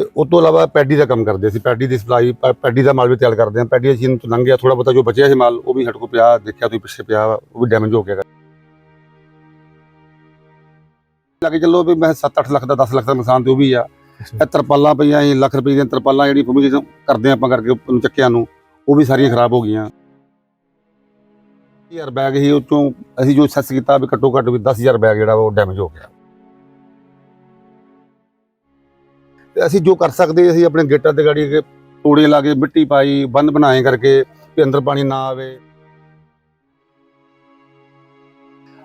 ਤੇ ਉਸ ਤੋਂ ਇਲਾਵਾ ਪੈਡੀ ਦਾ ਕੰਮ ਕਰਦੇ ਸੀ, ਪੈਡੀ ਦੀ ਸਪਲਾਈ ਪੈਡੀ ਦਾ ਮਾਲ ਵੀ ਤਿਆਰ ਕਰਦੇ ਆ, ਪੈਡੀ ਅਸੀਂ ਤੋਂ ਲੰਘ ਗਿਆ ਥੋੜਾ ਬਹੁਤਾ ਜੋ ਬਚਿਆ ਸੀ ਮਾਲ, ਉਹ ਵੀ ਸਾਡੇ ਕੋਲ ਪਿਆ, ਦੇਖਿਆ ਤੁਸੀਂ ਪਿੱਛੇ ਪਿਆ, ਉਹ ਵੀ ਡੈਮੇਜ ਹੋ ਗਿਆ। ਲੱਗੇ ਚੱਲੋ ਵੀ ਮੈਂ 7-8 ਲੱਖ ਦਾ 10 ਲੱਖ ਦਾ ਨੁਕਸਾਨ ਤੇ ਉਹ ਵੀ ਆ। ਇਹ ਤਰਪਾਲਾਂ ਪਈਆਂ ਸੀ ਲੱਖ ਰੁਪਏ ਦੀਆਂ ਤਰਪਾਲਾਂ ਜਿਹੜੀ ਫੂਮੀਗੇਸ਼ਨ ਕਰਦੇ ਆਪਾਂ ਕਰਕੇ ਉਹਨੂੰ ਚੱਕਿਆਂ ਨੂੰ, ਉਹ ਵੀ ਸਾਰੀਆਂ ਖਰਾਬ ਹੋ ਗਈਆਂ। ਯਾਰ ਬੈਗ ਹੀ ਉਹ ਚੋਂ ਅਸੀਂ ਜੋ ਸੈਸ ਕੀਤਾ ਵੀ ਘੱਟੋ ਘੱਟ ਵੀ 10000 ਬੈਗ ਜਿਹੜਾ ਵਾ ਉਹ ਡੈਮੇਜ ਹੋ ਗਿਆ। ਤੇ ਅਸੀਂ ਜੋ ਕਰ ਸਕਦੇ ਅਸੀਂ ਆਪਣੇ ਗੇਟਾਂ ਤੇ ਗਾੜੀ ਅੱਗੇ ਤੋੜੇ ਲਾ ਕੇ ਮਿੱਟੀ ਪਾਈ ਬੰਦ ਬਣਾਏ ਕਰਕੇ ਵੀ ਅੰਦਰ ਪਾਣੀ ਨਾ ਆਵੇ।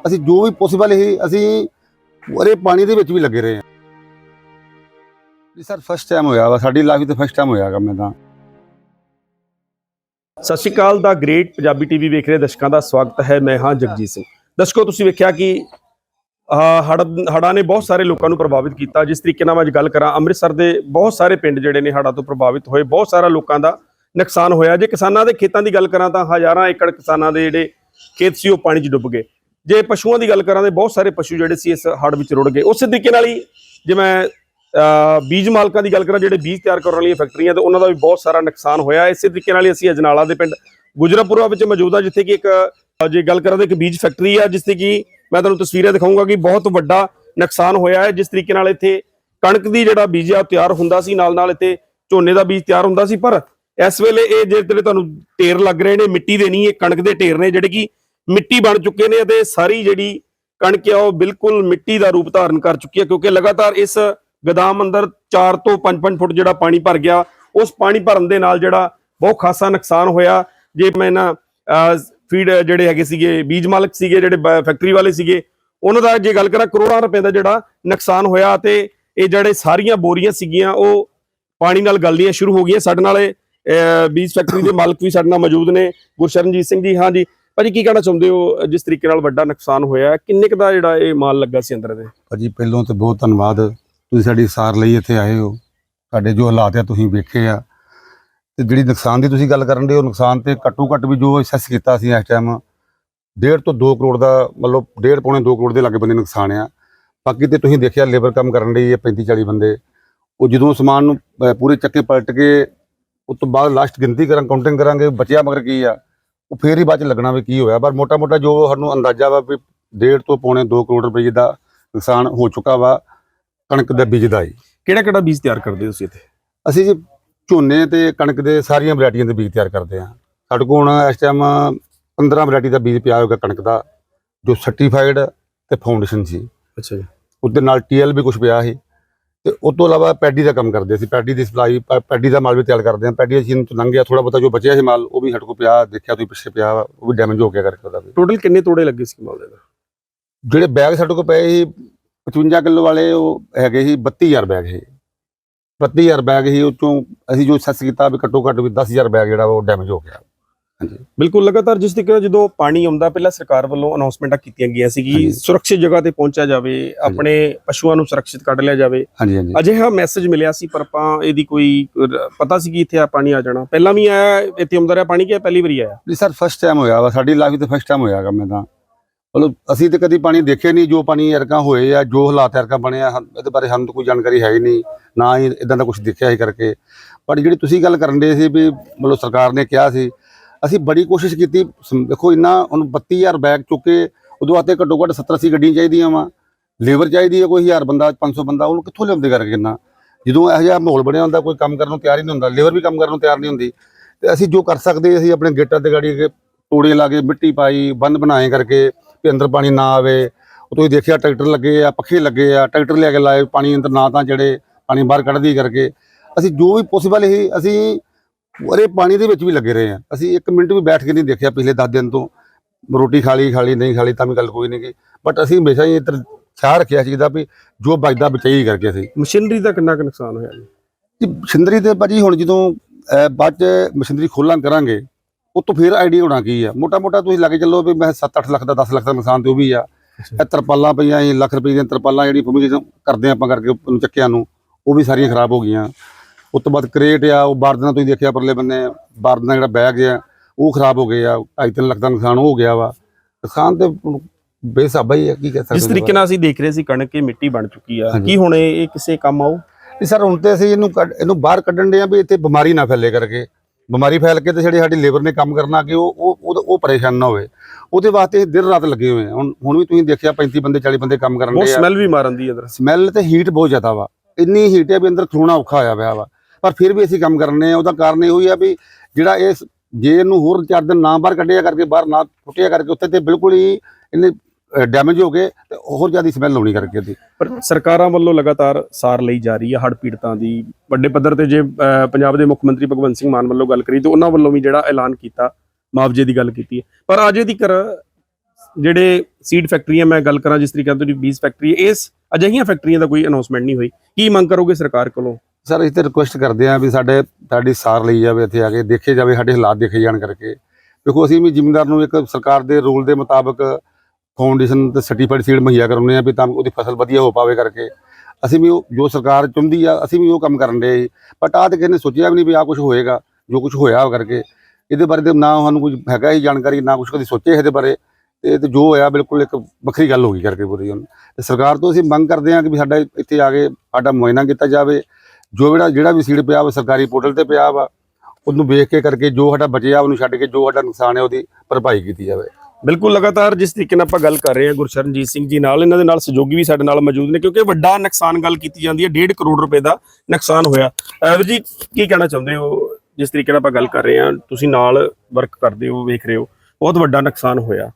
ਅਸੀਂ ਜੋ ਵੀ ਪੋਸੀਬਲ ਹੀ ਅਸੀਂ ਉਹਦੇ ਪਾਣੀ ਦੇ ਵਿੱਚ ਵੀ ਲੱਗੇ ਰਹੇ ਹਾਂ। ਜੀ ਸਰ ਫਸਟ ਟਾਈਮ ਹੋਇਆ ਵਾ, ਸਾਡੀ ਲਾਈਫ ਤੇ ਫਸਟ ਟਾਈਮ ਹੋਇਆ ਮੈਂ ਤਾਂ ਸਤਿ ਸ਼੍ਰੀ ਅਕਾਲ ਦਾ ਗ੍ਰੇਟ ਪੰਜਾਬੀ ਟੀਵੀ ਵੇਖ ਰਹੇ ਦਰਸ਼ਕਾਂ ਦਾ ਸਵਾਗਤ ਹੈ। ਮੈਂ ਹਾਂ ਜਗਜੀਤ ਸਿੰਘ। ਦਰਸ਼ਕੋ, ਤੁਸੀਂ ਵੇਖਿਆ ਕਿ ਹੜ ਹੜਾਂ ਨੇ ਬਹੁਤ ਸਾਰੇ ਲੋਕਾਂ ਨੂੰ ਪ੍ਰਭਾਵਿਤ ਕੀਤਾ। ਜਿਸ ਤਰੀਕੇ ਨਾਲ ਮੈਂ ਅੱਜ ਗੱਲ ਕਰਾਂ, ਅੰਮ੍ਰਿਤਸਰ ਦੇ ਬਹੁਤ ਸਾਰੇ ਪਿੰਡ ਜਿਹੜੇ ਨੇ ਹੜਾਂ ਤੋਂ ਪ੍ਰਭਾਵਿਤ ਹੋਏ। ਬਹੁਤ ਸਾਰਾ ਲੋਕਾਂ ਦਾ ਨੁਕਸਾਨ ਹੋਇਆ। ਜੇ ਕਿਸਾਨਾਂ ਦੇ ਖੇਤਾਂ ਦੀ ਗੱਲ ਕਰਾਂ ਤਾਂ ਹਜ਼ਾਰਾਂ ਏਕੜ ਕਿਸਾਨਾਂ ਦੇ ਜਿਹੜੇ ਖੇਤ ਸੀ, ਉਹ ਪਾਣੀ 'ਚ ਡੁੱਬ ਗਏ। ਜੇ ਪਸ਼ੂਆਂ ਦੀ ਗੱਲ ਕਰਾਂ ਤੇ ਬਹੁਤ ਸਾਰੇ ਪਸ਼ੂ ਜਿਹੜੇ ਸੀ, ਇਸ ਹੜ ਵਿੱਚ ਰੁੜ ਗਏ। ਉਸੇ ਤਰੀਕੇ ਨਾਲ ਹੀ ਜੇ ਮੈਂ ਬੀਜ ਮਾਲਕਾਂ ਦੀ ਗੱਲ ਕਰਾਂ, ਜਿਹੜੇ ਬੀਜ ਤਿਆਰ ਕਰਨ ਵਾਲੀਆਂ ਫੈਕਟਰੀਆਂ, ਤੇ ਉਹਨਾਂ ਦਾ ਵੀ ਬਹੁਤ ਸਾਰਾ ਨੁਕਸਾਨ ਹੋਇਆ। ਇਸੇ ਤਰੀਕੇ ਨਾਲ ਹੀ ਅਸੀਂ ਅਜਨਾਲਾ ਦੇ ਪਿੰਡ ਗੁਜਰਾਪੁਰਾ ਵਿੱਚ ਮੌਜੂਦ ਆ ਜਿੱਥੇ ਕਿ ਇੱਕ ਜੇ ਗੱਲ ਕਰਾਂ ਤਾਂ ਇੱਕ ਬੀਜ ਫੈਕਟਰੀ ਆ ਜਿਸ ਤੇ ਕਿ ਮੈਂ ਤੁਹਾਨੂੰ ਤਸਵੀਰਾਂ ਦਿਖਾਊਂਗਾ ਕਿ ਬਹੁਤ ਵੱਡਾ ਨੁਕਸਾਨ ਹੋਇਆ ਹੈ, ਜਿਸ ਤਰੀਕੇ ਨਾਲ ਇੱਥੇ ਕਣਕ ਦੀ ਜਿਹੜਾ ਬੀਜ ਆ ਤਿਆਰ ਹੁੰਦਾ ਸੀ ਨਾਲ ਨਾਲ ਇੱਥੇ ਝੋਨੇ ਦਾ ਬੀਜ ਤਿਆਰ ਹੁੰਦਾ ਸੀ, ਪਰ ਇਸ ਵੇਲੇ ਇਹ ਜਿਹੜੇ ਤੁਹਾਨੂੰ ਢੇਰ ਲੱਗ ਰਹੇ ਨੇ, ਮਿੱਟੀ ਦੇ ਨਹੀਂ, ਇਹ ਕਣਕ ਦੇ ਢੇਰ ਨੇ, ਜਿਹੜੇ ਕਿ ਮਿੱਟੀ ਬਣ ਚੁੱਕੇ ਨੇ ਅਤੇ ਸਾਰੀ ਜਿਹੜੀ ਕਣਕ ਆ ਉਹ ਬਿਲਕੁਲ ਮਿੱਟੀ ਦਾ ਰੂਪ ਧਾਰਨ ਕਰ ਚੁੱਕੀ ਹੈ, ਕਿਉਂਕਿ ਲਗਾਤਾਰ ਇਸ ਗਦਾਮ ਅੰਦਰ 4 ਤੋਂ 5-5 ਫੁੱਟ ਜਿਹੜਾ ਪਾਣੀ ਭਰ ਗਿਆ, ਉਸ ਪਾਣੀ ਭਰਨ ਦੇ ਨਾਲ ਜਿਹੜਾ ਬਹੁਤ ਖਾਸਾ ਨੁਕਸਾਨ ਹੋਇਆ। ਜੇ ਮੈਂ ਨਾ ਫੀਡ ਜਿਹੜੇ ਹੈਗੇ ਸੀਗੇ, ਬੀਜ ਮਾਲਕ ਸੀਗੇ, ਜਿਹੜੇ ਫੈਕਟਰੀ ਵਾਲੇ ਸੀਗੇ, ਉਹਨਾਂ ਦਾ ਜੇ ਗੱਲ ਕਰਾਂ ਕਰੋੜਾਂ ਰੁਪਏ ਦਾ ਜਿਹੜਾ ਨੁਕਸਾਨ ਹੋਇਆ ਤੇ ਇਹ ਜਿਹੜੇ ਸਾਰੀਆਂ ਬੋਰੀਆਂ ਸੀਗੀਆਂ, ਉਹ ਪਾਣੀ ਨਾਲ ਗਲਣੀਆਂ ਸ਼ੁਰੂ ਹੋ ਗਈਆਂ। ਸਾਡੇ ਨਾਲ ਬੀਜ ਫੈਕਟਰੀ ਦੇ ਮਾਲਕ ਵੀ ਸਾਡੇ ਨਾਲ ਮੌਜੂਦ ਨੇ। ਗੁਰਸ਼ਰਨਜੀਤ ਸਿੰਘ ਜੀ, ਹਾਂ ਜੀ। ਭਾਜੀ, ਕੀ ਕਹਿਣਾ ਚਾਹੁੰਦੇ ਹੋ? ਜਿਸ ਤਰੀਕੇ ਨਾਲ ਵੱਡਾ ਨੁਕਸਾਨ ਹੋਇਆ, ਕਿੰਨੇ ਕੁ ਦਾ ਜਿਹੜਾ ਇਹ ਮਾਲ ਲੱਗਾ ਸੀ ਅੰਦਰ ਦੇ? ਭਾਜੀ, ਪਹਿਲਾਂ ਤੇ ਬਹੁਤ ਧੰਨਵਾਦ। ਤੁਸੀਂ ਸਾਡੀ ਸਾਰ ਲਈ ਇੱਥੇ ਆਏ ਹੋ। ਸਾਡੇ ਜੋ ਹਾਲਾਤ ਆ, ਤੁਸੀਂ ਵੇਖੇ ਆ। ਤੇ ਜਿਹੜੀ ਨੁਕਸਾਨ ਦੀ ਤੁਸੀਂ ਗੱਲ ਕਰਨ ਦੇ ਉਹ ਨੁਕਸਾਨ ਤੇ ਘੱਟੋ ਘੱਟ ਵੀ ਜੋ ਅਸੈਸ ਕੀਤਾ ਸੀ ਇਸ ਟਾਈਮ ਡੇਢ ਤੋਂ 2 ਕਰੋੜ ਦਾ ਮਤਲਬ ਡੇਢ ਪੌਣੇ 2 ਕਰੋੜ ਦੇ ਲਾਗੇ ਬੰਦੇ ਨੁਕਸਾਨ ਆ। ਬਾਕੀ ਤੇ ਤੁਸੀਂ ਦੇਖਿਆ ਲੇਬਰ ਕੰਮ ਕਰਨ ਲਈ ਹੈ 35 40 ਬੰਦੇ। ਉਹ ਜਦੋਂ ਸਮਾਨ ਨੂੰ ਪੂਰੇ ਚੱਕੇ ਪਲਟ ਕੇ ਉਸ ਤੋਂ ਬਾਅਦ ਲਾਸਟ ਗਿਣਤੀ ਕਰਾਂ ਕਾਊਂਟਿੰਗ ਕਰਾਂਗੇ ਬਚਿਆ ਮਗਰ ਕੀ ਆ ਉਹ ਫੇਰ ਹੀ ਬਾਅਦ ਚ ਲੱਗਣਾ ਵੀ ਕੀ ਹੋਇਆ। ਪਰ ਮੋਟਾ ਮੋਟਾ ਜੋ ਸਾਨੂੰ ਅੰਦਾਜ਼ਾ ਵਾ ਵੀ ਡੇਢ ਤੋਂ ਪੌਣੇ 2 ਕਰੋੜ ਰੁਪਏ ਦਾ ਨੁਕਸਾਨ ਹੋ ਚੁੱਕਾ ਵਾ ਕਣਕ ਦੇ ਬੀਜ ਦਾ ਹੀ। ਕਿਹੜਾ ਕਿਹੜਾ ਬੀਜ ਤਿਆਰ ਕਰਦੇ ਹੋ ਤੁਸੀਂ ਇੱਥੇ? ਅਸੀਂ ਜੀ ਝੋਨੇ ਤੇ ਕਣਕ ਦੇ ਸਾਰੀਆਂ ਵੈਰਾਈਟੀਆਂ ਦੇ ਬੀਜ ਤਿਆਰ ਕਰਦੇ ਹਾਂ। ਸਾਡੇ ਕੋਲ ਹੁਣ ਇਸ ਟਾਈਮ 15 ਵੈਰਾਈਟੀ ਦਾ ਬੀਜ ਪਿਆ ਹੋਗਾ ਕਣਕ ਦਾ ਜੋ ਸਰਟੀਫਾਈਡ ਤੇ ਫਾਊਂਡੇਸ਼ਨ ਸੀ। ਅੱਛਾ ਜੀ। ਉਹਦੇ ਨਾਲ ਟੀਐਲ ਵੀ ਕੁਝ ਪਿਆ ਸੀ। ਤੇ ਉਸ ਤੋਂ ਇਲਾਵਾ ਪੈਡੀ ਦਾ ਕੰਮ ਕਰਦੇ ਸੀ। ਪੈਡੀ ਦੀ ਸਪਲਾਈ ਪੈਡੀ ਦਾ ਮਾਲ ਵੀ ਤਿਆਰ ਕਰਦੇ ਹਾਂ। ਪੈਡੀ ਅਸੀਂ ਤੋਂ ਲੰਘ ਗਿਆ ਥੋੜਾ ਬਹੁਤਾ ਜੋ ਬਚਿਆ ਸੀ ਮਾਲ ਉਹ ਵੀ ਸਾਡੇ ਕੋਲ ਪਿਆ ਦੇਖਿਆ ਤੁਸੀਂ ਪਿੱਛੇ ਪਿਆ ਉਹ ਵੀ ਡੈਮੇਜ ਹੋ ਗਿਆ ਕਰਕੇ ਉਹਦਾ ਵੀ। ਟੋਟਲ ਕਿੰਨੇ ਤੋੜੇ ਲੱਗੇ ਸੀ ਮਾਲ ਦੇ ਦਾ ਜਿਹੜੇ ਬੈਗ ਸਾਡੇ ਕੋਲ ਪਏ ਸੀ 55 ਕਿਲੋ ਵਾਲੇ ਉਹ ਹੈਗੇ ਸੀ 32000 ਬੈਗ ਸੀ। 32000 ਬੈਗ ਸੀ ਉਹ ਚੋਂ ਅਸੀਂ ਜੋ ਸੈਸ ਕੀਤਾ ਵੀ ਘੱਟੋ ਘੱਟ ਵੀ 10000 ਬੈਗ ਜਿਹੜਾ ਉਹ ਡੈਮੇਜ ਹੋ ਗਿਆ। ਹਾਂਜੀ। ਬਿਲਕੁਲ ਲਗਾਤਾਰ ਜਿਸ ਤਰੀਕੇ ਨਾਲ ਜਦੋਂ ਪਾਣੀ ਆਉਂਦਾ ਪਹਿਲਾਂ ਸਰਕਾਰ ਵੱਲੋਂ ਅਨਾਉਂਸਮੈਂਟਾਂ ਕੀਤੀਆਂ ਗਈਆਂ ਸੀ ਕਿ। ਸੁਰੱਖਿਅਤ ਜਗ੍ਹਾ ਤੇ ਪਹੁੰਚਿਆ ਜਾਵੇ ਆਪਣੇ ਪਸ਼ੂਆਂ ਨੂੰ ਸੁਰੱਖਿਅਤ ਕੱਢ ਲਿਆ ਜਾਵੇ। ਹਾਂਜੀ ਹਾਂਜੀ। ਅਜਿਹਾ ਮੈਸੇਜ ਮਿਲਿਆ ਸੀ ਪਰ ਆਪਾਂ ਇਹਦੀ ਕੋਈ ਪਤਾ ਸੀ ਕਿ ਇੱਥੇ ਆ ਪਾਣੀ ਆ ਜਾਣਾ। ਪਹਿਲਾਂ ਵੀ ਆਇਆ ਇੱਥੇ ਆਉਂਦਾ ਰਿਹਾ ਪਾਣੀ ਕਿ ਪਹਿਲੀ ਵਾਰੀ ਆਇਆ। ਜੀ ਸਰ ਫਸਟ ਟਾਈਮ ਹੋਇਆ ਵਾ ਸਾਡੀ ਲਾਈਫ ਤੇ ਫਸਟ ਟਾਈਮ ਹੋਇਆ ਗਾ ਮੈਂ ਤਾਂ। ਮਤਲਬ ਅਸੀਂ ਤੇ ਕਦੀ ਪਾਣੀ ਦੇਖਿਆ ਨਹੀਂ, ਜੋ ਪਾਣੀ ਅਰਕਾਂ ਹੋਏ ਆ, ਜੋ ਹਾਲਾਤ ਅਰਕਾਂ ਬਣਿਆ ਹਨ- ਇਹਦੇ ਬਾਰੇ ਸਾਨੂੰ ਤਾਂ ਕੋਈ ਜਾਣਕਾਰੀ ਹੈ ਹੀ ਨਹੀਂ, ਨਾ ਹੀ ਇਦਾਂ ਦਾ ਕੁਝ ਦੇਖਿਆ ਹੀ ਕਰਕੇ। ਪਰ ਜਿਹੜੀ ਤੁਸੀਂ ਗੱਲ ਕਰਨ ਦੇ ਸੀ ਵੀ ਮਤਲਬ ਸਰਕਾਰ ਨੇ ਕਿਹਾ ਸੀ, ਅਸੀਂ ਬੜੀ ਕੋਸ਼ਿਸ਼ ਕੀਤੀ, ਸਮ- ਦੇਖੋ ਇੰਨਾ ਹੁਣ 32000 ਬੈਗ ਚੁੱਕੇ ਉਦੋਂ ਵਾਸਤੇ ਘੱਟੋ ਘੱਟ 70 80 ਗੱਡੀਆਂ ਚਾਹੀਦੀਆਂ ਵਾ। ਲੇਬਰ ਚਾਹੀਦੀ ਹੈ ਕੋਈ 1000 ਬੰਦਾ 500 ਬੰਦਾ, ਉਹਨੂੰ ਕਿੱਥੋਂ ਲਿਆਉਂਦੇ ਕਰਕੇ ਕਿੰਨਾ? ਜਦੋਂ ਇਹੋ ਜਿਹਾ ਮਾਹੌਲ ਬਣਿਆ ਹੁੰਦਾ, ਕੋਈ ਕੰਮ ਕਰਨ ਨੂੰ ਤਿਆਰ ਹੀ ਨਹੀਂ ਹੁੰਦਾ, ਲੇਬਰ ਵੀ ਕੰਮ ਕਰਨ ਨੂੰ ਤਿਆਰ ਨਹੀਂ ਹੁੰਦੀ। ਤੇ ਅਸੀਂ ਜੋ ਕਰ ਸਕਦੇ, ਅਸੀਂ ਆਪਣੇ ਗੇਟਾਂ ਤੇ ਗਾੜੀ ਅੱਗੇ ਤੋੜੇ ਲਾ ਕੇ ਮਿੱਟੀ ਪਾਈ, ਬੰਨ ਬਣਾਏ ਕਰਕੇ ਵੀ ਅੰਦਰ ਪਾਣੀ ਨਾ ਆਵੇ। ਉਹ ਤੁਸੀਂ ਦੇਖਿਆ ਟਰੈਕਟਰ ਲੱਗੇ ਆ ਪੱਖੇ ਲੱਗੇ ਆ ਟਰੈਕਟਰ ਲਿਆ ਕੇ ਲਾਏ ਪਾਣੀ ਅੰਦਰ ਨਾ ਤਾਂ ਜਿਹੜੇ ਪਾਣੀ ਬਾਹਰ ਕੱਢਦੀ ਕਰਕੇ। ਅਸੀਂ ਜੋ ਵੀ ਪੋਸੀਬਲ ਹੀ ਅਸੀਂ ਉਹਦੇ ਪਾਣੀ ਦੇ ਵਿੱਚ ਵੀ ਲੱਗੇ ਰਹੇ ਆ। ਅਸੀਂ ਇੱਕ ਮਿੰਟ ਵੀ ਬੈਠ ਕੇ ਨਹੀਂ ਦੇਖਿਆ ਪਿਛਲੇ 10 ਦਿਨ ਤੋਂ। ਰੋਟੀ ਖਾ ਲਈ ਖਾ ਲਈ ਨਹੀਂ ਖਾ ਲਈ ਤਾਂ ਵੀ ਗੱਲ ਕੋਈ ਨਹੀਂ ਗੀ ਬਟ ਅਸੀਂ ਹਮੇਸ਼ਾ ਹੀ ਇੱਧਰ ਖਿਆਲ ਰੱਖਿਆ ਸੀਗਾ ਵੀ ਜੋ ਬਚਦਾ ਬਚਾਈ ਕਰਕੇ ਅਸੀਂ। ਮਸ਼ੀਨਰੀ ਦਾ ਕਿੰਨਾ ਕੁ ਨੁਕਸਾਨ ਹੋਇਆ ਜੀ? ਮਸ਼ੀਨਰੀ ਤੇ ਭਾਜੀ ਹੁਣ ਜਦੋਂ ਬਾਅਦ ਮਸ਼ੀਨਰੀ ਖੋਲਾਂ ਕਰਾਂਗੇ ਉਹ ਤੋਂ ਫਿਰ ਆਈਡੀਆ ਹੋਣਾ ਕੀ ਆ? ਮੋਟਾ ਮੋਟਾ ਤੁਸੀਂ ਲੱਗੇ ਚੱਲੋ ਵੀ ਮੈਂ 7-8 ਲੱਖ ਦਾ 10 ਲੱਖ ਦਾ ਨੁਕਸਾਨ ਤੇ ਉਹ ਵੀ ਆ। ਇਹ ਤਰਪਾਲਾਂ ਪਈਆਂ ਸੀ ਲੱਖ ਰੁਪਏ ਦੀਆਂ ਤਰਪਾਲਾਂ ਜਿਹੜੀ ਫੂਮੀਗੇਸ਼ਨ ਕਰਦੇ ਆਪਾਂ ਕਰਕੇ ਉਹਨੂੰ ਚੱਕਿਆਂ ਨੂੰ ਉਹ ਵੀ ਸਾਰੀਆਂ ਖਰਾਬ ਹੋ ਗਈਆਂ। ਉਸ ਤੋਂ ਬਾਅਦ ਕਰੇਟ ਆ ਉਹ ਬਾਰਦਨਾ ਤੁਸੀਂ ਦੇਖਿਆ ਪਰਲੇ ਬੰਨੇ ਬਾਰਦਨਾ ਜਿਹੜਾ ਬੈਗ ਆ ਉਹ ਖਰਾਬ ਹੋ ਗਏ ਆ। 2.5 ਲੱਖ ਦਾ ਨੁਕਸਾਨ ਹੋ ਗਿਆ ਵਾ। ਨੁਕਸਾਨ ਤੇ ਬੇਸਾਬਾ ਹੀ ਆ ਕੀ ਕਹਿ ਸਕਦੇ ਜਿਸ ਤਰੀਕੇ ਨਾਲ ਅਸੀਂ ਦੇਖ ਰਹੇ ਸੀ ਕਣਕ ਇਹ ਮਿੱਟੀ ਬਣ ਚੁੱਕੀ ਆ। ਕੀ ਹੁਣ ਇਹ ਇਹ ਕਿਸੇ ਕੰਮ ਆਉ ਵੀ ਸਰ ਹੁਣ ਤੇ ਅਸੀਂ ਇਹਨੂੰ ਇਹਨੂੰ ਬਾਹਰ ਕੱਢਣ ਦੇ ਆ ਵੀ ਇੱਥੇ ਬਿਮਾਰੀ ਨਾ ਫੈਲੇ ਕਰਕੇ। ਬਿਮਾਰੀ ਫੈਲ ਕੇ ਤੇ ਜਿਹੜੇ ਸਾਡੀ ਲੇਬਰ ਨੇ ਕੰਮ ਕਰਨਾ ਕਿ ਉਹ ਉਹ ਉਹ- ਪਰੇਸ਼ਾਨ ਨਾ ਹੋਵੇ। ਉਹਦੇ ਵਾਸਤੇ ਇਹ ਦਿਨ ਰਾਤ ਲੱਗੇ ਹੋਏ ਆ ਹੁਣ ਹੁਣ ਵੀ ਤੁਸੀਂ ਦੇਖਿਆ 35 ਬੰਦੇ 40 ਬੰਦੇ ਕੰਮ ਕਰਨ ਦੇ ਆ। ਸਮੈਲ ਵੀ ਮਾਰਨ ਦੀ ਅੰਦਰ। ਸਮੈਲ ਤੇ ਹੀਟ ਬਹੁਤ ਜ਼ਿਆਦਾ ਵਾ। ਇੰਨੀ ਹੀਟ ਹੈ ਵੀ ਅੰਦਰ ਖਲੋਣਾ ਔਖਾ ਹੋਇਆ ਪਿਆ ਵਾ। ਪਰ ਫਿਰ ਵੀ ਅਸੀਂ ਕੰਮ ਕਰਨੇ ਆ। ਉਹਦਾ ਕਾਰਨ ਇਹੋ ਹੀ ਆ ਵੀ ਜਿਹੜਾ ਇਸ ਜੇ ਇਹਨੂੰ ਹੋਰ ਚਾਰ ਦਿਨ ਨਾ ਬਾਹਰ ਕੱਢਿਆ ਕਰਕੇ ਬਾਹਰ ਨਾ ਫੁੱਟਿਆ ਕਰਕੇ ਉੱਥੇ ਤੇ ਬਿਲਕੁਲ ਹੀ ਇਹਨੇ ਡੈਮੇਜ ਹੋ ਗਏ ਤੇ ਹੋਰ ਜ਼ਿਆਦਾ ਸਮੈਲ ਹੋਣੀ ਕਰਕੇ ਇਹਦੀ ਪਰ ਸਰਕਾਰਾਂ ਵੱਲੋਂ ਲਗਾਤਾਰ ਸਾਰ ਲਈ ਜਾ ਰਹੀ ਹੈ ਹੜ੍ਹ ਪੀੜਤਾਂ ਦੀ। ਵੱਡੇ ਪੱਧਰ ਤੇ ਜੇ ਪੰਜਾਬ ਦੇ ਮੁੱਖ ਮੰਤਰੀ ਭਗਵੰਤ ਸਿੰਘ ਮਾਨ ਵੱਲੋਂ ਗੱਲ ਕਰੀ ਤੇ ਉਹਨਾਂ ਵੱਲੋਂ ਵੀ ਜਿਹੜਾ ਐਲਾਨ ਕੀਤਾ ਮੁਆਵਜ਼ੇ ਦੀ ਗੱਲ ਕੀਤੀ ਹੈ। ਪਰ ਅਜੇ ਦੀ ਜਿਹੜੇ ਸੀਡ ਫੈਕਟਰੀਆਂ ਮੈਂ ਗੱਲ ਕਰਾਂ ਜਿਸ ਤਰੀਕੇ ਨਾਲ ਤੁਸੀਂ ਬੀਜ ਫੈਕਟਰੀ ਇਸ ਅਜਿਹੀਆਂ ਫੈਕਟਰੀਆਂ ਦਾ ਕੋਈ ਅਨਾਉਂਸਮੈਂਟ ਨਹੀਂ ਹੋਈ। ਕੀ ਮੰਗ ਕਰੋਗੇ ਸਰਕਾਰ ਕੋਲੋਂ? ਸਰ ਅਸੀਂ ਤੇ ਰਿਕੁਐਸਟ ਕਰਦੇ ਆ ਵੀ ਸਾਡੇ ਸਾਡੀ ਸਾਰ ਲਈ ਜਾਵੇ ਇੱਥੇ ਆ ਕੇ ਦੇਖੇ ਜਾਵੇ ਸਾਡੇ ਹਾਲਾਤ ਦੇਖੇ ਜਾਣ ਕਰਕੇ। ਦੇਖੋ ਅਸੀਂ ਵੀ ਜ਼ਿਮੀਂਦਾਰ ਨੂੰ ਇੱਕ ਸਰਕਾਰ ਦੇ ਰੂਲ ਦੇ ਮੁਤਾਬਕ ਫਾਊਂਡੇਸ਼ਨ ਤੇ ਸਰਟੀਫਾਈਡ ਸੀਡ ਮੁਹੱਈਆ ਕਰਾਉਂਦੇ ਆ ਵੀ ਤਾਂ ਉਹਦੀ ਫਸਲ ਵਧੀਆ ਹੋ ਪਾਵੇ ਕਰਕੇ। ਅਸੀਂ ਵੀ ਉਹ, ਜੋ ਸਰਕਾਰ ਚਾਹੁੰਦੀ ਆ, ਅਸੀਂ ਵੀ ਉਹ ਕੰਮ ਕਰਨ ਦੇ ਬਟ ਆਹ ਤੇ ਕਿਸੇ ਨੇ ਸੋਚਿਆ ਵੀ ਨਹੀਂ ਵੀ ਆਹ ਕੁਝ ਹੋਏਗਾ, ਜੋ ਕੁਝ ਹੋਇਆ ਕਰਕੇ। ਇਹਦੇ ਬਾਰੇ ਤੇ ਨਾ ਸਾਨੂੰ ਕੁਝ ਹੈਗਾ ਹੀ ਜਾਣਕਾਰੀ, ਨਾ ਕੁਝ ਕਦੀ ਸੋਚਿਆ ਇਹਦੇ ਬਾਰੇ। ਤੇ ਤੇ ਜੋ ਹੋਇਆ ਬਿਲਕੁਲ ਇੱਕ ਵੱਖਰੀ ਗੱਲ ਹੋ ਗਈ ਕਰਕੇ ਪੂਰੀ ਹੁਣ। ਤੇ ਸਰਕਾਰ ਤੋਂ ਅਸੀਂ ਮੰਗ ਕਰਦੇ ਹਾਂ ਕਿ ਵੀ ਸਾਡਾ ਇੱਥੇ ਆ ਕੇ ਸਾਡਾ ਮੁਆਇਨਾ ਕੀਤਾ ਜਾਵੇ। ਜੋ ਜਿਹੜਾ ਜਿਹੜਾ ਵੀ ਸੀਡ ਪਿਆ ਵਾ, ਸਰਕਾਰੀ ਪੋਰਟਲ ਤੇ ਪਿਆ ਵਾ, ਉਹਨੂੰ ਵੇਖ ਕੇ ਕਰਕੇ ਜੋ ਸਾਡਾ ਬਚਿਆ, ਉਹਨੂੰ ਛੱਡ ਕੇ ਜੋ ਸਾਡਾ ਨੁਕਸਾਨ ਹੈ ਉਹਦੀ ਭਰਪਾਈ ਕੀਤੀ ਜਾਵੇ। ਬਿਲਕੁਲ ਲਗਾਤਾਰ ਜਿਸ ਤਰੀਕੇ ਨਾਲ ਆਪਾਂ ਗੱਲ ਕਰ ਰਹੇ ਹਾਂ ਗੁਰਸ਼ਰਨਜੀਤ ਸਿੰਘ ਜੀ ਨਾਲ, ਇਹਨਾਂ ਦੇ ਨਾਲ ਸਹਿਯੋਗੀ ਵੀ ਸਾਡੇ ਨਾਲ ਮੌਜੂਦ ਨੇ, ਕਿਉਂਕਿ ਵੱਡਾ ਨੁਕਸਾਨ ਗੱਲ ਕੀਤੀ ਜਾਂਦੀ ਹੈ 1.5 ਕਰੋੜ ਰੁਪਏ ਦਾ ਨੁਕਸਾਨ ਹੋਇਆ। ਵੀਰ ਜੀ, ਕੀ ਕਹਿਣਾ ਚਾਹੁੰਦੇ ਹੋ? ਜਿਸ ਤਰੀਕੇ ਨਾਲ ਆਪਾਂ ਗੱਲ ਕਰ ਰਹੇ ਹਾਂ, ਤੁਸੀਂ ਨਾਲ ਵਰਕ ਕਰਦੇ ਹੋ, ਵੇਖ ਰਹੇ ਹੋ, ਬਹੁਤ ਵੱਡਾ ਨੁਕਸਾਨ ਹੋਇਆ।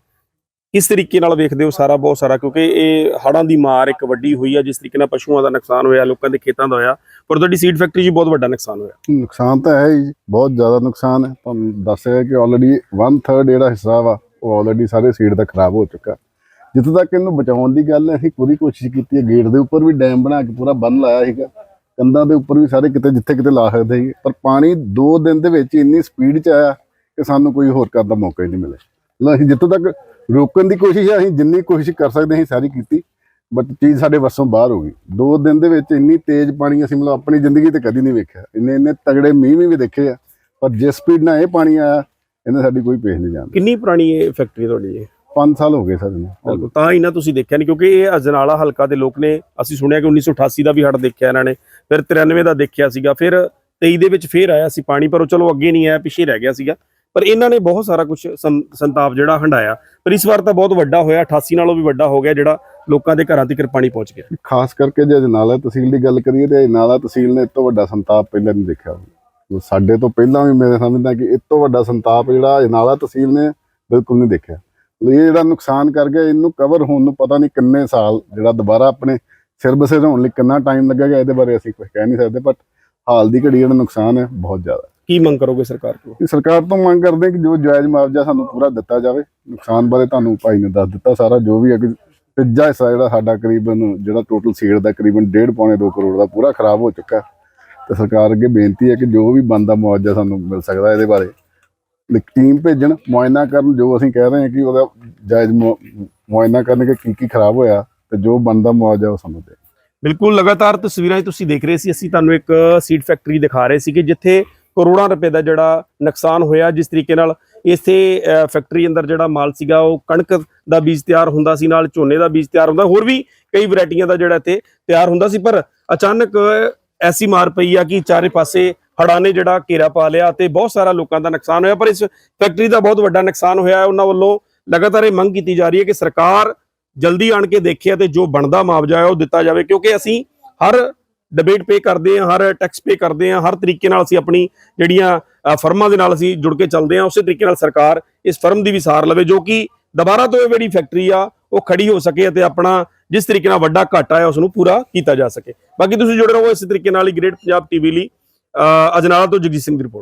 ਕਿਸ ਤਰੀਕੇ ਨਾਲ ਵੇਖਦੇ ਹੋ ਸਾਰਾ, ਬਹੁਤ ਸਾਰਾ? ਕਿਉਂਕਿ ਇਹ ਹੜਾਂ ਦੀ ਮਾਰ ਇੱਕ ਵੱਡੀ ਹੋਈ ਆ, ਜਿਸ ਤਰੀਕੇ ਨਾਲ ਪਸ਼ੂਆਂ ਦਾ ਨੁਕਸਾਨ ਹੋਇਆ, ਲੋਕਾਂ ਦੇ ਖੇਤਾਂ ਦਾ ਹੋਇਆ, ਪਰ ਤੁਹਾਡੀ ਸੀਡ ਫੈਕਟਰੀ 'ਚ ਬਹੁਤ ਵੱਡਾ ਨੁਕਸਾਨ ਹੋਇਆ। ਨੁਕਸਾਨ ਤਾਂ ਹੈ ਹੀ, ਬਹੁਤ ਜ਼ਿਆਦਾ ਨੁਕਸਾਨ ਹੈ। ਤੁਹਾਨੂੰ ਦੱਸਿਆ ਕਿ ਆਲਰੇਡੀ 1/3 ਜਿਹੜਾ ਹਿੱਸਾ ਵਾ ਉਹ ਆਲਰੇਡੀ ਸਾਰੇ ਸੀਡ ਦਾ ਖਰਾਬ ਹੋ ਚੁੱਕਾ। ਜਿੱਥੇ ਤੱਕ ਇਹਨੂੰ ਬਚਾਉਣ ਦੀ ਗੱਲ ਹੈ, ਅਸੀਂ ਪੂਰੀ ਕੋਸ਼ਿਸ਼ ਕੀਤੀ ਹੈ ਗੇਟ ਦੇ ਉੱਪਰ ਵੀ ਡੈਮ ਬਣਾ ਕੇ ਪੂਰਾ ਬੰਨ ਲਾਇਆ ਸੀਗਾ। ਕੰਧਾਂ ਦੇ ਉੱਪਰ ਵੀ ਸਾਰੇ ਕਿਤੇ ਜਿੱਥੇ ਕਿਤੇ ਲਾ ਸਕਦੇ ਸੀ। ਪਰ ਪਾਣੀ 2 ਦਿਨ ਦੇ ਵਿੱਚ ਇੰਨੀ ਸਪੀਡ 'ਚ ਆਇਆ ਕਿ ਸਾਨੂੰ ਕੋਈ ਹੋਰ ਕਰਨ ਦਾ ਮੌਕਾ ਹੀ ਨਹੀਂ ਮਿਲਿਆ। ਮਤਲਬ ਅਸੀਂ ਜਿੱਥੋਂ ਤੱਕ ਰੋਕਣ ਦੀ ਕੋਸ਼ਿਸ਼ ਹੈ, ਅਸੀਂ ਜਿੰਨੀ ਕੋਸ਼ਿਸ਼ ਕਰ ਸਕਦੇ ਅਸੀਂ ਸਾਰੀ ਕੀਤੀ। ਬਟ ਚੀਜ਼ ਸਾਡੇ ਵੱਸੋਂ ਬਾਹਰ ਹੋ ਗਈ। 2 ਦਿਨ ਦੇ ਵਿੱਚ ਇੰਨੀ ਤੇਜ਼ ਪਾਣੀ ਅਸੀਂ ਮਤਲਬ ਆਪਣੀ ਜ਼ਿੰਦਗੀ ਤੇ ਕਦੀ ਨਹੀਂ ਵੇਖਿਆ। ਇੰਨੇ ਇੰਨੇ ਤਗੜੇ ਮੀਂਹ ਵੀ ਦੇਖੇ ਆ। ਪਰ ਜਿਸ ਸਪੀਡ ਨਾਲ ਇਹ ਪਾਣੀ ਆਇਆ ਇਹਨੇ ਸਾਡੀ ਕੋਈ ਪੇਸ਼ ਨਹੀਂ ਜਾਂਦੀ ਕਿੰਨੀ ਪੁਰਾਣੀ ਇਹ ਫੈਕਟਰੀ ਤੁਹਾਡੀ ਇਹ? 5 ਸਾਲ ਹੋ ਗਏ ਸਰ ਬਿਲਕੁਲ। ਤਾਂ ਹੀ ਨਾ ਤੁਸੀਂ ਦੇਖਿਆ ਨਹੀਂ ਕਿਉਂਕਿ ਇਹ ਅਜਨਾਲਾ ਹਲਕਾ ਦੇ ਲੋਕ ਨੇ। ਅਸੀਂ ਸੁਣਿਆ ਕਿ 1988 ਦਾ ਵੀ ਹੜ ਦੇਖਿਆ ਇਹਨਾਂ ਨੇ ਫਿਰ 93 ਦਾ ਦੇਖਿਆ ਸੀਗਾ ਫਿਰ 23 ਦੇ ਵਿੱਚ ਫੇਰ ਆਇਆ ਸੀ ਪਾਣੀ ਪਰ ਉਹ ਚਲੋ ਅੱਗੇ ਨਹੀਂ ਆਇਆ ਪਿੱਛੇ ਰਹਿ ਗਿਆ ਸੀਗਾ। ਪਰ ਇਹਨਾਂ ਨੇ ਬਹੁਤ ਸਾਰਾ ਕੁਝ ਸੰਤਾਪ ਜਿਹੜਾ ਹੰਡਾਇਆ। ਪਰ ਇਸ ਵਾਰ ਤਾਂ ਬਹੁਤ ਵੱਡਾ ਹੋਇਆ 88 ਨਾਲੋਂ ਵੀ ਵੱਡਾ ਹੋ ਗਿਆ ਜਿਹੜਾ ਲੋਕਾਂ ਦੇ ਘਰਾਂ ਤੱਕ ਪਾਣੀ ਪਹੁੰਚ ਗਿਆ। ਖਾਸ ਕਰਕੇ ਜੇ ਅਜਨਾਲਾ ਤਹਿਸੀਲ ਦੀ ਗੱਲ ਕਰੀਏ ਤੇ ਅਜਨਾਲਾ ਤਹਿਸੀਲ ਨੇ ਇਸ ਤੋਂ ਵੱਡਾ ਸੰਤਾਪ ਪਹਿਲਾਂ ਨਹੀਂ ਦੇਖਿਆ। ਸਾਡੇ ਤੋਂ ਪਹਿਲਾਂ ਵੀ ਮੈਂ ਸਮਝਦਾ ਕਿ ਇਸ ਤੋਂ ਵੱਡਾ ਸੰਤਾਪ ਜਿਹੜਾ ਅਜਨਾਲਾ ਤਹਿਸੀਲ ਨੇ ਬਿਲਕੁਲ ਨਹੀਂ ਦੇਖਿਆ। ਇਹ ਜਿਹੜਾ ਨੁਕਸਾਨ ਕਰ ਗਿਆ ਇਹਨੂੰ ਕਵਰ ਹੋਣ ਨੂੰ ਪਤਾ ਨਹੀਂ ਕਿੰਨੇ ਸਾਲ ਜਿਹੜਾ ਦੁਬਾਰਾ ਆਪਣੇ ਸਿਰ ਬਸੇ ਹੋਣ ਲਈ ਕਿੰਨਾ ਟਾਈਮ ਲੱਗੇਗਾ ਇਹਦੇ ਬਾਰੇ ਅਸੀਂ ਕੁਝ ਕਹਿ ਨਹੀਂ ਸਕਦੇ ਬਟ ਹਾਲ ਦੀ ਘੜੀ ਜਿਹੜਾ ਨੁਕਸਾਨ ਹੈ ਬਹੁਤ ਜ਼ਿਆਦਾ ਕੀ ਮੰਗ ਕਰੋਗੇ ਸਰਕਾਰ ਕਿ ਸਰਕਾਰ ਤੋਂ ਮੰਗ ਕਰਦੇ ਹਾਂ ਕਿ ਜੋ ਜਾਇਜ਼ ਮੁਆਵਜ਼ਾ ਸਾਨੂੰ ਪੂਰਾ ਦਿੱਤਾ ਜਾਵੇ। ਨੁਕਸਾਨ ਬਾਰੇ ਤੁਹਾਨੂੰ ਭਾਈ ਨੇ ਦੱਸ ਦਿੱਤਾ ਸਾਰਾ ਜੋ ਵੀ ਹੈ ਕਿ ਤੀਜਾ ਹਿੱਸਾ ਜਿਹੜਾ ਸਾਡਾ ਕਰੀਬਨ ਜਿਹੜਾ ਟੋਟਲ ਸੀਡ ਦਾ ਕਰੀਬਨ 1.5 ਪੌਣੇ 2 ਕਰੋੜ ਦਾ ਪੂਰਾ ਖਰਾਬ ਹੋ ਚੁੱਕਾ ਹੈ। ਤੇ ਸਰਕਾਰ ਅੱਗੇ ਬੇਨਤੀ ਹੈ ਕਿ ਜੋ ਵੀ ਬੰਦਾ ਮੁਆਵਜ਼ਾ ਸਾਨੂੰ ਮਿਲ ਸਕਦਾ ਇਹਦੇ ਬਾਰੇ ਟੀਮ ਭੇਜਣ, ਮੁਆਇਨਾ ਕਰਨ, ਜੋ ਅਸੀਂ ਕਹਿ ਰਹੇ ਹਾਂ ਕਿ ਉਹਦਾ ਜਾਇਜ਼ ਮੁਆਇਨਾ ਕਰਨ ਕਿ ਕੀ ਕੀ ਖਰਾਬ ਹੋਇਆ ਤੇ ਜੋ ਬੰਦਾ ਮੁਆਵਜ਼ਾ ਉਹ ਸਾਨੂੰ ਦੇ। ਬਿਲਕੁਲ, ਲਗਾਤਾਰ ਤਸਵੀਰਾਂ ਤੁਸੀਂ ਦੇਖ ਰਹੇ ਸੀ, ਅਸੀਂ ਤੁਹਾਨੂੰ ਇੱਕ ਸੀਡ ਫੈਕਟਰੀ ਦਿਖਾ ਰਹੇ ਸੀ ਕਿ ਜਿੱਥੇ ਕਰੋੜਾਂ ਰੁਪਏ ਦਾ ਜਿਹੜਾ ਨੁਕਸਾਨ ਹੋਇਆ, ਜਿਸ ਤਰੀਕੇ ਨਾਲ ਇਸੇ ਫੈਕਟਰੀ ਅੰਦਰ ਜਿਹੜਾ ਮਾਲ ਸੀਗਾ, ਉਹ ਕਣਕ ਦਾ ਬੀਜ ਤਿਆਰ ਹੁੰਦਾ ਸੀ, ਨਾਲ ਝੋਨੇ ਦਾ ਬੀਜ ਤਿਆਰ ਹੁੰਦਾ, ਹੋਰ ਵੀ ਕਈ ਵੈਰਾਈਟੀਆਂ ਦਾ ਜਿਹੜਾ ਇੱਥੇ ਤਿਆਰ ਹੁੰਦਾ ਸੀ, ਪਰ ਅਚਾਨਕ ਐਸੀ ਮਾਰ ਪਈ ਆ ਕਿ ਚਾਰੇ ਪਾਸੇ ਹੜ੍ਹਾਂ ਨੇ ਜਿਹੜਾ ਘੇਰਾ ਪਾ ਲਿਆ ਤੇ ਬਹੁਤ ਸਾਰਾ ਲੋਕਾਂ ਦਾ ਨੁਕਸਾਨ ਹੋਇਆ, ਪਰ ਇਸ ਫੈਕਟਰੀ ਦਾ ਬਹੁਤ ਵੱਡਾ ਨੁਕਸਾਨ ਹੋਇਆ ਹੈ। ਉਹਨਾਂ ਵੱਲੋਂ ਲਗਾਤਾਰ ਇਹ ਮੰਗ ਕੀਤੀ ਜਾ ਰਹੀ ਹੈ ਕਿ ਸਰਕਾਰ ਜਲਦੀ ਆਣ ਕੇ ਦੇਖੇ ਤੇ ਜੋ ਬਣਦਾ ਮੁਆਵਜ਼ਾ ਹੈ ਉਹ ਦਿੱਤਾ ਜਾਵੇ, ਕਿਉਂਕਿ ਅਸੀਂ ਹਰ ਡਿਬੇਟ ਪੇ ਕਰਦੇ ਹਾਂ, ਹਰ ਟੈਕਸ ਪੇ ਕਰਦੇ ਹਾਂ, ਹਰ ਤਰੀਕੇ ਨਾਲ ਅਸੀਂ ਆਪਣੀ ਜਿਹੜੀਆਂ ਫਰਮਾਂ ਦੇ ਨਾਲ ਅਸੀਂ ਜੁੜ ਕੇ ਚੱਲਦੇ ਹਾਂ, ਉਸੇ ਤਰੀਕੇ ਨਾਲ ਸਰਕਾਰ ਇਸ ਫਰਮ ਦੀ ਵੀ ਸਾਰ ਲਵੇ, ਜੋ ਕਿ ਦੁਬਾਰਾ ਤੋਂ ਇਹ ਜਿਹੜੀ ਫੈਕਟਰੀ ਆ, ਉਹ ਖੜੀ ਹੋ ਸਕੇ ਅਤੇ ਆਪਣਾ ਜਿਸ ਤਰੀਕੇ ਨਾਲ ਵੱਡਾ ਘਾਟਾ ਹੈ ਉਸ ਨੂੰ ਪੂਰਾ ਕੀਤਾ ਜਾ ਸਕੇ। ਬਾਕੀ ਤੁਸੀਂ ਜੁੜੇ ਰਹੋ ਇਸੇ ਤਰੀਕੇ ਨਾਲ ਹੀ ਗ੍ਰੇਟ ਪੰਜਾਬ ਟੀਵੀ ਲਈ। ਅ, ਅਜਨਾਲਾ ਤੋਂ ਜਗਜੀਤ ਸਿੰਘ ਦੀ ਰਿਪੋਰਟ